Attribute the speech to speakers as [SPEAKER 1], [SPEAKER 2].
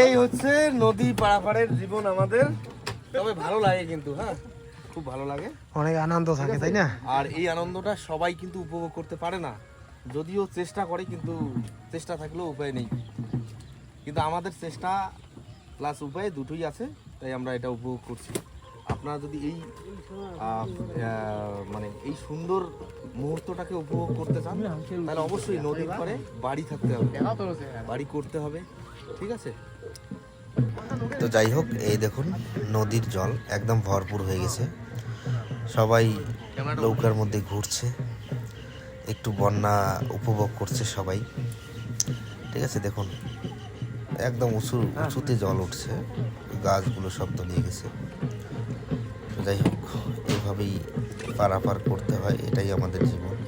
[SPEAKER 1] এই হচ্ছে নদী পাড়াপাড়ের জীবন আমাদের। তবে ভালো লাগে কিন্তু হ্যাঁ? খুব ভালো লাগে।
[SPEAKER 2] অনেক আনন্দ থাকে তাই না?
[SPEAKER 1] আর এই আনন্দটা সবাই কিন্তু উপভোগ করতে পারে না। যদিও চেষ্টা করে কিন্তু চেষ্টা থাকলেও উপায় নেই। কিন্তু আমাদের চেষ্টা প্লাস উপায় দুটোই আছে তাই আমরা এটা উপভোগ করছি। আপনারা যদি এই মানে এই সুন্দর মুহূর্তটাকে উপভোগ করতে চান, তাহলে অবশ্যই নদীর পাড়ে বাড়ি থাকতে হবে। বাড়ি করতে হবে, ঠিক আছে?
[SPEAKER 3] তো যাই হোক, এই দেখুন, নদীর জল একদম ভরপুর হয়ে গেছে। সবাই নৌকার মধ্যে ঘুরছে, একটু বন্যা উপভোগ করছে সবাই। ঠিক আছে, দেখুন, একদম উঁচু, উঁচুতে জল উঠছে, গাছগুলো সব তলিয়ে গেছে। যাই হোক এভাবেই পারাপার করতে হয় এটাই আমাদের জীবন।